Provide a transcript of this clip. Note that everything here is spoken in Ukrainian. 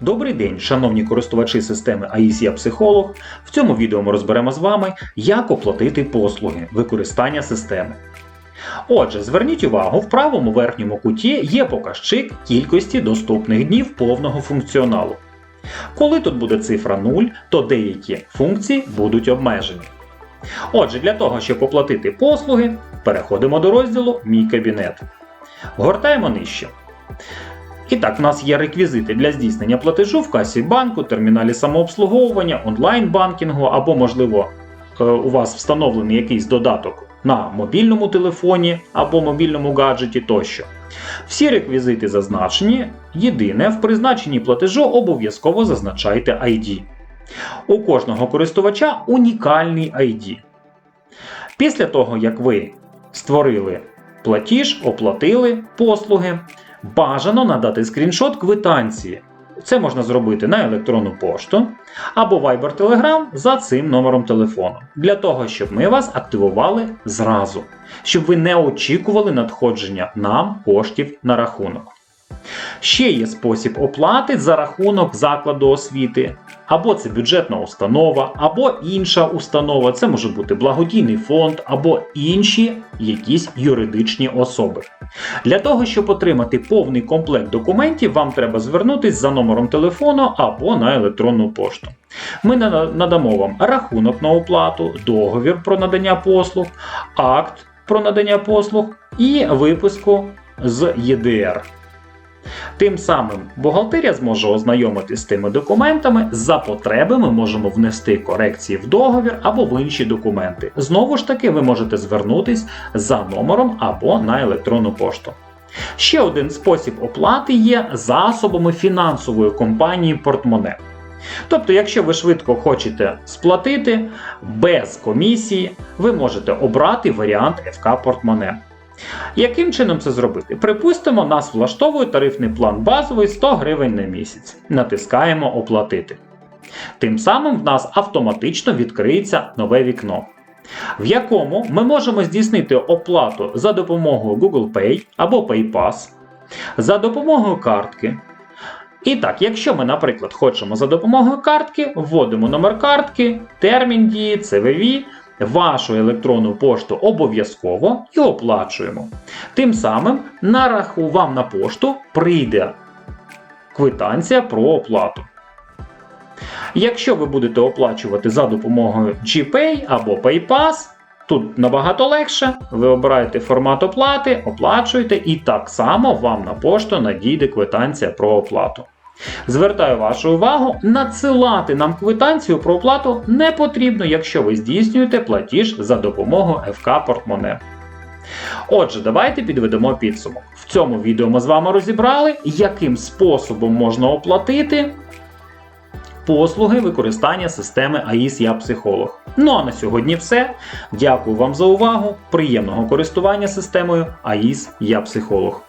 Добрий день, шановні користувачі системи АІС Я Психолог. В цьому відео ми розберемо з вами, як оплатити послуги використання системи. Отже, зверніть увагу, в правому верхньому куті є показчик кількості доступних днів повного функціоналу. Коли тут буде цифра 0, то деякі функції будуть обмежені. Отже, для того, щоб оплатити послуги, переходимо до розділу Мій кабінет. Гортаємо нижче. І так, в нас є реквізити для здійснення платежу в касі банку, терміналі самообслуговування, онлайн-банкінгу або, можливо, е, у вас встановлений якийсь додаток на мобільному телефоні або мобільному гаджеті тощо. Всі реквізити зазначені. Єдине, в призначенні платежу обов'язково зазначайте ID. У кожного користувача унікальний ID. Після того, як ви створили платіж, оплатили послуги, бажано надати скріншот квитанції. Це можна зробити на електронну пошту або Viber Telegram за цим номером телефону, для того, щоб ми вас активували зразу, щоб ви не очікували надходження нам коштів на рахунок. Ще є спосіб оплати за рахунок закладу освіти, або це бюджетна установа, або інша установа, це може бути благодійний фонд, або інші якісь юридичні особи. Для того, щоб отримати повний комплект документів, вам треба звернутися за номером телефону або на електронну пошту. Ми надамо вам рахунок на оплату, договір про надання послуг, акт про надання послуг і виписку з ЄДР. Тим самим бухгалтерія зможе ознайомитись з тими документами. За потреби ми можемо внести корекції в договір або в інші документи. Знову ж таки, ви можете звернутись за номером або на електронну пошту. Ще один спосіб оплати є засобами фінансової компанії портмоне. Тобто, якщо ви швидко хочете сплатити без комісії, ви можете обрати варіант ФК портмоне. Яким чином це зробити? Припустимо, нас влаштовує тарифний план базовий 100 гривень на місяць. Натискаємо Оплатити. Тим самим в нас автоматично відкриється нове вікно, в якому ми можемо здійснити оплату за допомогою Google Pay або PayPass, за допомогою картки. І так, якщо ми, наприклад, хочемо за допомогою картки, вводимо номер картки, термін дії, CVV, вашу електронну пошту обов'язково і оплачуємо. Тим самим на раху вам на пошту прийде квитанція про оплату. Якщо ви будете оплачувати за допомогою GPay або PayPass, тут набагато легше. Ви обираєте формат оплати, оплачуєте, і так само вам на пошту надійде квитанція про оплату. Звертаю вашу увагу, надсилати нам квитанцію про оплату не потрібно, якщо ви здійснюєте платіж за допомогою ФК Портмоне. Отже, давайте підведемо підсумок. В цьому відео ми з вами розібрали, яким способом можна оплатити послуги використання системи АІС Я Психолог. Ну а на сьогодні все. Дякую вам за увагу. Приємного користування системою АІС Я Психолог.